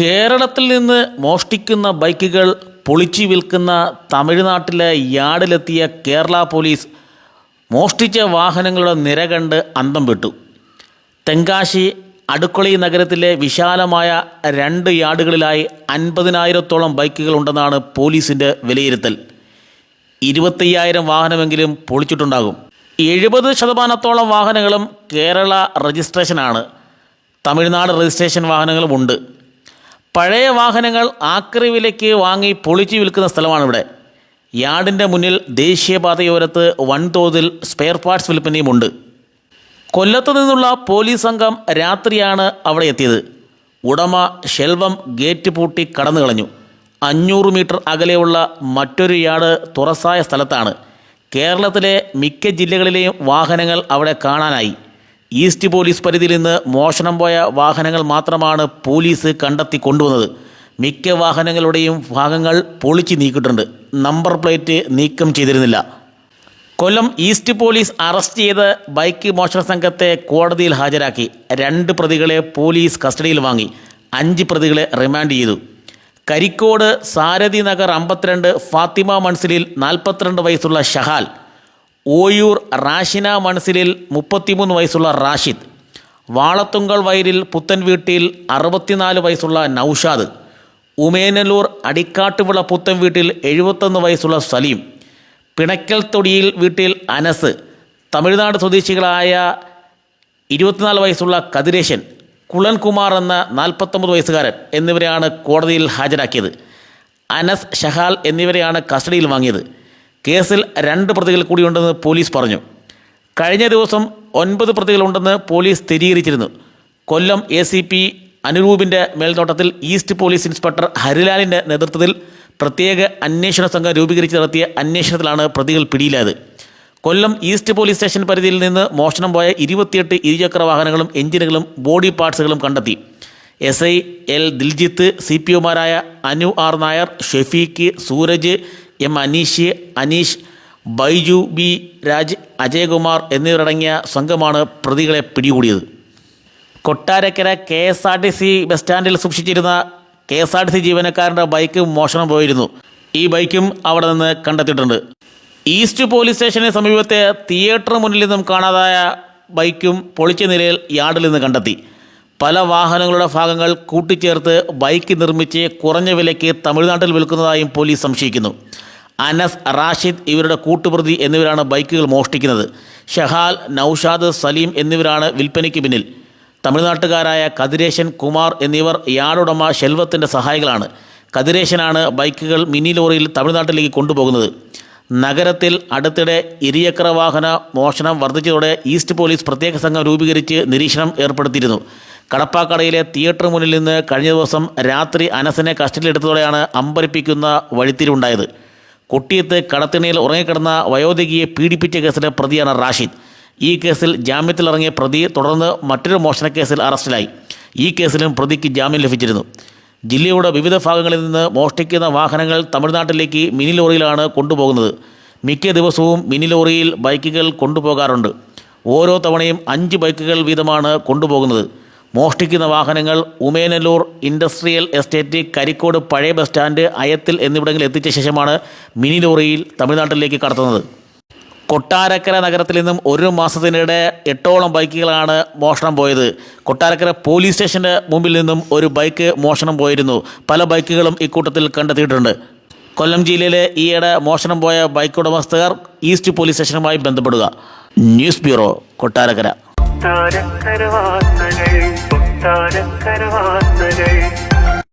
കേരളത്തിൽ നിന്ന് മോഷ്ടിക്കുന്ന ബൈക്കുകൾ പൊളിച്ചു വിൽക്കുന്ന തമിഴ്നാട്ടിലെ യാർഡിലെത്തിയ കേരള പോലീസ് മോഷ്ടിച്ച വാഹനങ്ങളുടെ നിര കണ്ട് അന്തം വിട്ടു. തെങ്കാശി അടുക്കളി നഗരത്തിലെ വിശാലമായ രണ്ട് യാർഡുകളിലായി അൻപതിനായിരത്തോളം ബൈക്കുകൾ ഉണ്ടെന്നാണ് പോലീസിന്റെ വിലയിരുത്തൽ. ഇരുപത്തയ്യായിരം വാഹനമെങ്കിലും പൊളിച്ചിട്ടുണ്ടാകും. എഴുപത് ശതമാനത്തോളം വാഹനങ്ങളും കേരള രജിസ്ട്രേഷനാണ്. തമിഴ്നാട് രജിസ്ട്രേഷൻ വാഹനങ്ങളുമുണ്ട് പഴയ വാഹനങ്ങൾ ആക്രി വിലയ്ക്ക് വാങ്ങി പൊളിച്ചു വിൽക്കുന്ന സ്ഥലമാണ് ഇവിടെ യാർഡിന്റെ മുന്നിൽ ദേശീയപാതയോരത്ത് വൻതോതിൽ സ്പെയർ പാർട്സ് വിൽപ്പനയുമുണ്ട്. കൊല്ലത്തു നിന്നുള്ള പോലീസ് സംഘം രാത്രിയാണ് അവിടെ എത്തിയത്. ഉടമ ഷെൽവം ഗേറ്റ് പൂട്ടി കടന്നു കളഞ്ഞു. അഞ്ഞൂറ് മീറ്റർ അകലെയുള്ള മറ്റൊരു യാർഡ് തുറസായ സ്ഥലത്താണ്. കേരളത്തിലെ മിക്ക ജില്ലകളിലെയും വാഹനങ്ങൾ അവിടെ കാണാനായി. ഈസ്റ്റ് പോലീസ് പരിധിയിൽ നിന്ന് മോഷണം പോയ വാഹനങ്ങൾ മാത്രമാണ് പോലീസ് കണ്ടെത്തി കൊണ്ടുവന്നത്. മിക്ക വാഹനങ്ങളുടെയും ഭാഗങ്ങൾ പൊളിച്ച് നീക്കിയിട്ടുണ്ട്. നമ്പർ പ്ലേറ്റ് നീക്കം ചെയ്തിരുന്നില്ല. കൊല്ലം ഈസ്റ്റ് പോലീസ് അറസ്റ്റ് ചെയ്ത് ബൈക്ക് മോഷണ സംഘത്തെ കോടതിയിൽ ഹാജരാക്കി. രണ്ട് പ്രതികളെ പോലീസ് കസ്റ്റഡിയിൽ വാങ്ങി. അഞ്ച് പ്രതികളെ റിമാൻഡ് ചെയ്തു. കരിക്കോട് സാരഥി നഗർ അമ്പത്തിരണ്ട് ഫാത്തിമ മൺസിലിൽ നാൽപ്പത്തിരണ്ട് വയസ്സുള്ള ഷഹാൽ ഓയൂർ റാഷിന മൺസിലിൽ മുപ്പത്തിമൂന്ന് വയസ്സുള്ള റാഷിദ് വാളത്തുങ്കൽ വയലിൽ പുത്തൻ വീട്ടിൽ അറുപത്തിനാല് വയസ്സുള്ള നൌഷാദ് ഉമേനല്ലൂർ അടിക്കാട്ടുവിള പുത്തൻ വീട്ടിൽ എഴുപത്തൊന്ന് വയസ്സുള്ള സലീം പിണക്കൽ തൊടിയിൽ വീട്ടിൽ അനസ് തമിഴ്നാട് സ്വദേശികളായ ഇരുപത്തിനാല് വയസ്സുള്ള കതിരേശൻ കുളൻകുമാർ എന്ന നാൽപ്പത്തൊമ്പത് വയസ്സുകാരൻ എന്നിവരെയാണ് കോടതിയിൽ ഹാജരാക്കിയത്. അനസ് ഷഹാൽ എന്നിവരെയാണ് കസ്റ്റഡിയിൽ വാങ്ങിയത്. കേസിൽ രണ്ട് പ്രതികൾ കൂടിയുണ്ടെന്ന് പോലീസ് പറഞ്ഞു. കഴിഞ്ഞ ദിവസം ഒൻപത് പ്രതികളുണ്ടെന്ന് പോലീസ് സ്ഥിരീകരിച്ചിരുന്നു. കൊല്ലം എ സി പി അനുരൂപിന്റെ മേൽനോട്ടത്തിൽ ഈസ്റ്റ് പോലീസ് ഇൻസ്പെക്ടർ ഹരിലാലിന്റെ നേതൃത്വത്തിൽ പ്രത്യേക അന്വേഷണ സംഘം രൂപീകരിച്ച് നടത്തിയ അന്വേഷണത്തിലാണ് പ്രതികൾ പിടിയിലായത്. കൊല്ലം ഈസ്റ്റ് പോലീസ് സ്റ്റേഷൻ പരിധിയിൽ നിന്ന് മോഷണം പോയ ഇരുപത്തിയെട്ട് ഇരുചക്ര വാഹനങ്ങളും എഞ്ചിനുകളും ബോഡി പാർട്സുകളും കണ്ടെത്തി. S I L Diljith C P ഒമാരായ Anu R Nair Shefeek Sooraj M Aneesh Aneesh Baiju B Raj Ajayakumar എന്നിവരടങ്ങിയ സംഘമാണ് പ്രതികളെ പിടികൂടിയത്. Kottarakkara K S R T C bus സ്റ്റാൻഡിൽ സൂക്ഷിച്ചിരുന്ന K S R T C ജീവനക്കാരന്റെ bike മോഷണം പോയിരുന്നു. ഈ ബൈക്കും അവിടെ നിന്ന് കണ്ടെത്തിയിട്ടുണ്ട്. ഈസ്റ്റ് പോലീസ് സ്റ്റേഷന് സമീപത്തെ തിയേറ്റർ മുന്നിൽ നിന്നും കാണാതായ ബൈക്കും പൊളിച്ച നിലയിൽ യാർഡിൽ നിന്ന് കണ്ടെത്തി. പല വാഹനങ്ങളുടെ ഭാഗങ്ങൾ കൂട്ടിച്ചേർത്ത് ബൈക്ക് നിർമ്മിച്ച് കുറഞ്ഞ വിലയ്ക്ക് തമിഴ്നാട്ടിൽ വിൽക്കുന്നതായും പോലീസ് സംശയിക്കുന്നു. അനസ് റാഷിദ് ഇവരുടെ കൂട്ടുപ്രതി എന്നിവരാണ് ബൈക്കുകൾ മോഷ്ടിക്കുന്നത്. ഷഹാൽ നൌഷാദ് സലീം എന്നിവരാണ് വിൽപ്പനയ്ക്ക് പിന്നിൽ. തമിഴ്നാട്ടുകാരായ കതിരേശൻ കുമാർ എന്നിവർ യാടുടമ ഷെൽവത്തിന്റെ സഹായികളാണ്. കതിരേശനാണ് ബൈക്കുകൾ മിനി ലോറിയിൽ തമിഴ്നാട്ടിലേക്ക് കൊണ്ടുപോകുന്നത്. നഗരത്തിൽ അടുത്തിടെ ഇരുചക്ര വാഹന മോഷണം വർദ്ധിച്ചതോടെ ഈസ്റ്റ് പോലീസ് പ്രത്യേക സംഘം രൂപീകരിച്ച് നിരീക്ഷണം ഏർപ്പെടുത്തിയിരുന്നു. കടപ്പാക്കടയിലെ തിയേറ്റർ മുന്നിൽ നിന്ന് കഴിഞ്ഞ ദിവസം രാത്രി അനസിനെ കസ്റ്റഡിയിലെടുത്തതോടെയാണ് അമ്പരിപ്പിക്കുന്ന വഴിത്തിരിവുണ്ടായത്. കൊട്ടിയത്ത് കടത്തിണയിൽ ഉറങ്ങിക്കിടന്ന വയോധികയെ പീഡിപ്പിച്ച കേസിലെ പ്രതിയാണ് റാഷിദ്. ഈ കേസിൽ ജാമ്യത്തിലിറങ്ങിയ പ്രതി തുടർന്ന് മറ്റൊരു മോഷണക്കേസിൽ അറസ്റ്റിലായി. ഈ കേസിലും പ്രതിക്ക് ജാമ്യം ലഭിച്ചിരുന്നു. ജില്ലയുടെ വിവിധ ഭാഗങ്ങളിൽ നിന്ന് മോഷ്ടിക്കുന്ന വാഹനങ്ങൾ തമിഴ്നാട്ടിലേക്ക് മിനി ലോറിയിലാണ് കൊണ്ടുപോകുന്നത്. മിക്ക ദിവസവും മിനി ലോറിയിൽ ബൈക്കുകൾ കൊണ്ടുപോകാറുണ്ട്. ഓരോ തവണയും അഞ്ച് ബൈക്കുകൾ വീതമാണ് കൊണ്ടുപോകുന്നത്. മോഷ്ടിക്കുന്ന വാഹനങ്ങൾ ഉമേനല്ലൂർ ഇൻഡസ്ട്രിയൽ എസ്റ്റേറ്റ് കരിക്കോട് പഴയ ബസ് സ്റ്റാൻഡ് അയത്തിൽ എന്നിവിടങ്ങളിൽ എത്തിച്ച ശേഷമാണ് മിനി ലോറിയിൽ തമിഴ്നാട്ടിലേക്ക് കടത്തുന്നത്. കൊട്ടാരക്കര നഗരത്തിൽ നിന്നും ഒരു മാസത്തിനിടെ എട്ടോളം ബൈക്കുകളാണ് മോഷണം പോയത്. കൊട്ടാരക്കര പോലീസ് സ്റ്റേഷന്റെ മുമ്പിൽ നിന്നും ഒരു ബൈക്ക് മോഷണം പോയിരുന്നു. പല ബൈക്കുകളും ഇക്കൂട്ടത്തിൽ കണ്ടെത്തിയിട്ടുണ്ട്. കൊല്ലം ജില്ലയിലെ ഈയിടെ മോഷണം പോയ ബൈക്ക് ഉടമസ്ഥർ ഈസ്റ്റ് പോലീസ് സ്റ്റേഷനുമായി ബന്ധപ്പെടുക. News bureau Kottarakkara. കൊട്ടാരക്കര വാർത്തകൾ കൊട്ടാരക്കര വാർത്തകൾ.